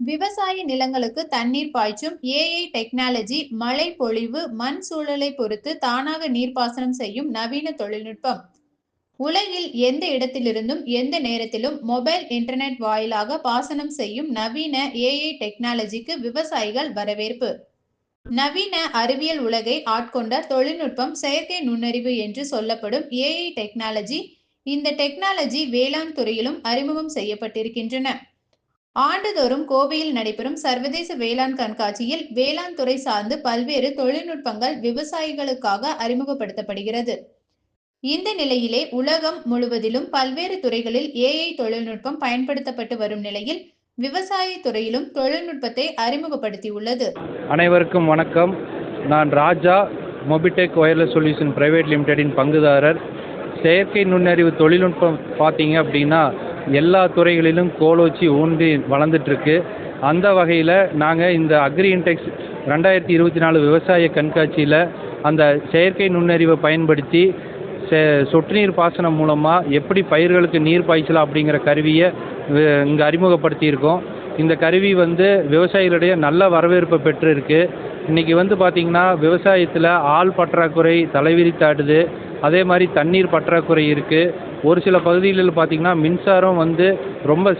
விவசாய நிலங்களுக்கு தண்ணீர் பாய்ச்சும் ஏஐ டெக்னாலஜி மழை பொழிவு மண் சூழலை பொறுத்து தானாக நீர்ப்பாசனம் செய்யும் நவீன தொழில்நுட்பம். உலகில் எந்த இடத்திலிருந்தும் எந்த நேரத்திலும் மொபைல் இன்டர்நெட் வாயிலாக பாசனம் செய்யும் நவீன ஏஐ டெக்னாலஜிக்கு விவசாயிகள் வரவேற்பு. நவீன அறிவியல் உலகை ஆட்கொண்ட தொழில்நுட்பம் செயற்கை நுண்ணறிவு என்று சொல்லப்படும் ஏஐ டெக்னாலஜி இந்த டெக்னாலஜி வேளாண் துறையிலும் அறிமுகம் செய்யப்பட்டிருக்கின்றன. ஆண்டுதோறும் கோவையில் நடைபெறும் சர்வதேச வேளாண் கண்காட்சியில் வேளாண் துறை சார்ந்து பல்வேறு தொழில்நுட்பங்கள் விவசாயிகளுக்காக அறிமுகப்படுத்தப்படுகிறது. இந்த நிலையிலே உலகம் முழுவதிலும் பல்வேறு துறைகளில் ஏஐ தொழில்நுட்பம் பயன்படுத்தப்பட்டு வரும் நிலையில் விவசாய துறையிலும் தொழில்நுட்பத்தை அறிமுகப்படுத்தியுள்ளது. அனைவருக்கும் வணக்கம். நான் Raja Mobitech wireless solution private லிமிடெடின் பங்குதாரர். செயற்கை நுண்ணறிவு தொழில்நுட்பம் பார்த்தீங்க அப்படின்னா எல்லா துறைகளிலும் கோலோச்சி ஊன்றி வளர்ந்துட்டுருக்கு. அந்த வகையில் நாங்கள் இந்த அக்ரி இன்டெக்ஸ் ரெண்டாயிரத்தி இருபத்தி நாலு விவசாய கண்காட்சியில் அந்த செயற்கை நுண்ணறிவை பயன்படுத்தி சொட்டு நீர் பாசனம் மூலமாக எப்படி பயிர்களுக்கு நீர் பாய்ச்சலாம் அப்படிங்கிற கருவியை இங்கே அறிமுகப்படுத்தியிருக்கோம். இந்த கருவி வந்து விவசாயிகளிடையே நல்ல வரவேற்பை பெற்றிருக்கு. இன்றைக்கி வந்து பார்த்திங்கன்னா விவசாயத்தில் ஆள் பற்றாக்குறை தலைவிரித்தாடுது அதே மாதிரி தண்ணீர் பற்றாக்குறை இருக்குது ஒரு சில பகுதிகளில் பார்த்தீங்கன்னா மின்சாரம் வந்து ரொம்ப